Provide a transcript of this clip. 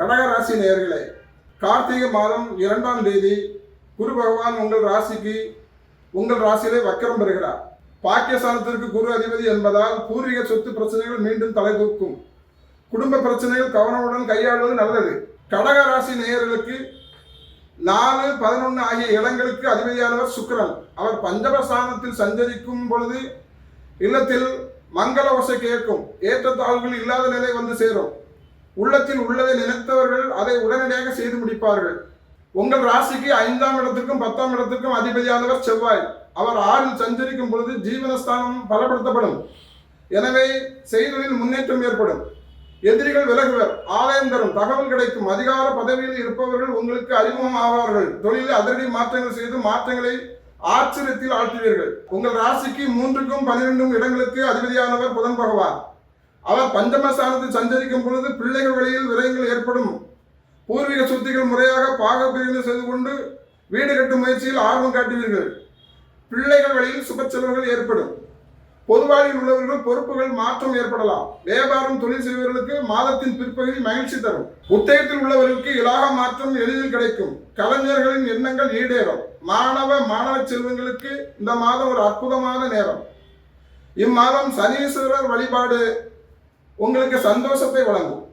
கடகராசி நேர்களே கார்த்திகை மாதம் இரண்டாம் தேதி குரு பகவான் உங்கள் ராசிக்கு உங்கள் ராசியிலே வக்கரம் பெறுகிறார். பாக்கியஸ்தானத்திற்கு குரு அதிபதி என்பதால் பூர்வீக சொத்து பிரச்சனைகள் மீண்டும் தலை தூக்கும். குடும்ப பிரச்சனைகள் கவனமுடன் கையாளுவது நல்லது. கடக ராசி நேயர்களுக்கு நாலு பதினொன்று ஆகிய இடங்களுக்கு அதிபதியானவர் சுக்கரன். அவர் பஞ்சபஸ்தானத்தில் சஞ்சரிக்கும் பொழுது இல்லத்தில் மங்கள ஓசை கேட்கும். ஏற்றத்தாழ்வுகள் இல்லாத நிலை வந்து சேரும். உள்ளத்தில் உள்ளதை நினைத்தவர்கள் அதை உடனடியாக செய்து முடிப்பார்கள். உங்கள் ராசிக்கு ஐந்தாம் இடத்துக்கும் பத்தாம் இடத்துக்கும் அதிபதியானவர் செவ்வாய். அவர் ஆறில் சஞ்சரிக்கும் பொழுது ஜீவனஸ்தானம் பலப்படுத்தப்படும். எனவே செய்தலில் முன்னேற்றம் ஏற்படும். எதிரிகள் விலகுவர். ஆலயம் தரும். தகவல் கிடைக்கும். அதிகார பதவியில் இருப்பவர்கள் உங்களுக்கு அறிமுகம் ஆவார்கள். தொழிலில் அதிரடி மாற்றங்கள் செய்து மாற்றங்களை ஆச்சரியத்தில் ஆழ்த்துவீர்கள். உங்கள் ராசிக்கு மூன்றுக்கும் பன்னிரெண்டும் இடங்களுக்கு அதிபதியானவர் புதன் பகவான். அவர் பஞ்சமஸ்தானத்தில் சஞ்சரிக்கும் பொழுது பிள்ளைகள் வழியில் விரயங்கள் ஏற்படும். பூர்வீக சொத்துக்கள் முறையாக பாக பிரிவினை செய்து கொண்டு வீடு கட்டும் முயற்சியில் ஆர்வம் காட்டுவீர்கள். பிள்ளைகள் வழியில் சுப செலவுகள் ஏற்படும். பொதுவாளியில் உள்ளவர்கள் பொறுப்புகள் மாற்றம் ஏற்படலாம். வியாபாரம் தொழில் செய்வர்களுக்கு மாதத்தின் பிற்பகுதி மகிழ்ச்சி தரும். உத்தேகத்தில் உள்ளவர்களுக்கு இலாக மாற்றம் எளிதில் கிடைக்கும். கலைஞர்களின் எண்ணங்கள் ஈடேறும். மாணவ மாணவ செல்வங்களுக்கு இந்த மாதம் ஒரு அற்புதமான நேரம். இம்மாதம் சனீஸ்வரர் வழிபாடு. உங்களுக்கு சந்தோஷத்தை வழங்கும்.